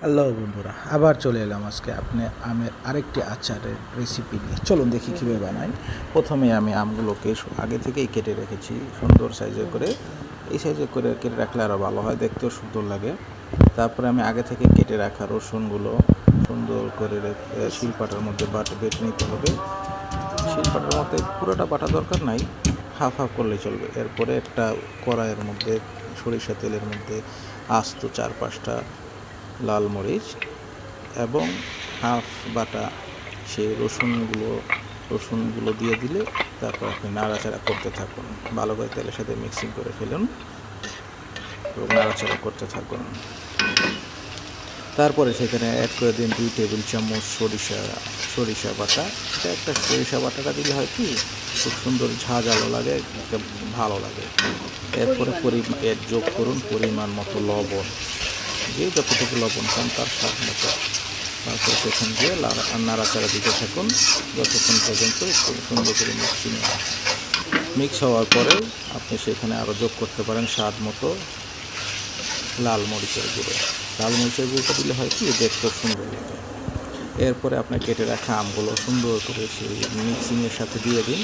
Hello বন্ধুরা আবার চলে এলাম আজকে আপনি আমের আরেকটি আচারের রেসিপি নিয়ে। চলুন দেখি কীভাবে বানাই। প্রথমে আমি আমগুলোকে আগে থেকেই কেটে রেখেছি সুন্দর সাইজে করে। এই সাইজে করে কেটে রাখলে আরও ভালো হয় দেখতেও সুন্দর লাগে। তারপরে আমি আগে থেকে কেটে রাখা রসুনগুলো সুন্দর করে রে- এ, শিলপাটার মধ্যে বাট বেটে নিতে হবে। শিলপাটার মধ্যে পুরোটা বাটা দরকার নাই হাফ হাফ করলে চলবে। এরপরে একটা কড়াইয়ের মধ্যে সরিষা তেলের মধ্যে আস্ত চার পাঁচটা লাল মরিচ এবং হাফ বাটা সেই রসুনগুলো রসুনগুলো দিয়ে দিলে তারপর আপনি নাড়াচাড়া করতে থাকুন। ভালো করে তেলের সাথে মিক্সিং করে ফেলুন এবং নাড়াচাড়া করতে থাকুন। তারপরে সেখানে অ্যাড করে দিন দুই টেবিল চামচ সরিষা সরিষা বাটা। এটা একটা সরিষা বাটাটা দিলে হয় কি, খুব সুন্দর ঝাঁঝালো লাগে একটা ভালো লাগে। এরপরে পরিমাণ যোগ করুন পরিমাণ মতো লবণ। যে যতটুকু লবণ খান তার স্বাদ মতো। তারপর সেখান দিয়ে নাড়াচাড়া দিতে থাকুন। যতক্ষণ পর্যন্ত একটু সুন্দর করে মিক্সিং মিক্স হওয়ার পরে আপনি সেখানে আরও যোগ করতে পারেন স্বাদ মতো লাল মরিচের গুঁড়ো। লাল মরিচের গুঁড়োটা দিলে হয় কি, দেখতে সুন্দর লাগে। এরপরে আপনার কেটে রাখা আমগুলো সুন্দর করে সেই মিক্সিংয়ের সাথে দিয়ে দিন।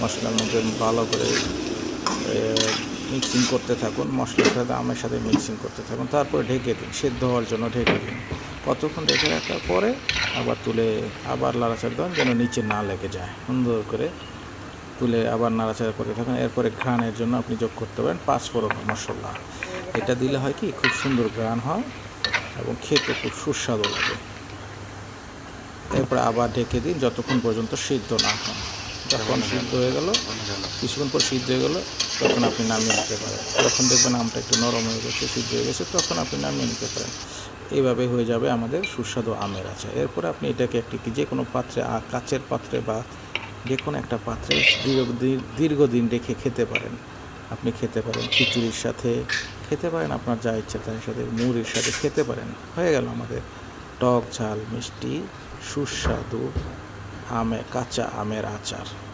মশলার মধ্যে ভালো করে মিক্সিং করতে থাকুন মশলার সাথে আমের সাথে মিক্সিং করতে থাকুন, তারপরে ঢেকে দিন, সেদ্ধ হওয়ার জন্য ঢেকে দিন। কতক্ষণ ঢেকে রাখার পরে আবার তুলে আবার লাড়াচাড়া দেন, যেন নিচে না লেগে যায়। সুন্দর করে তুলে আবার নাড়াচাড়া করতে থাকুন। এরপরে ঘ্রাণের জন্য আপনি যোগ করতে পারেন পাঁচ পাঁচফোড়ন মশলা। এটা দিলে হয় কি, খুব সুন্দর ঘ্রাণ হয় এবং খেতে খুব সুস্বাদু লাগে। এরপরে আবার ঢেকে দিন, যতক্ষণ পর্যন্ত সিদ্ধ না হয়। যখন সিদ্ধ হয়ে গেল, কিছুক্ষণ পর সিদ্ধ হয়ে গেল, তখন আপনি নামিয়ে নিতে পারেন। যখন দেখবেন আমটা একটু নরম হয়ে গেছে, সিদ্ধ হয়ে গেছে, তখন আপনি নামিয়ে নিতে পারেন। এইভাবে হয়ে যাবে আমাদের সুস্বাদু আমের আচার। এরপরে আপনি এটাকে একটি যে কোনো পাত্রে কাচের পাত্রে বা যে কোনো একটা পাত্রে দীর্ঘ দীর- দীর্ঘদিন রেখে খেতে পারেন। আপনি খেতে পারেন খিচুড়ির সাথে, খেতে পারেন আপনার যা ইচ্ছা তার সাথে, মুড়ির সাথে খেতে পারেন। হয়ে গেল আমাদের টক ঝাল মিষ্টি, সুস্বাদু আমে কাঁচা আমের আচার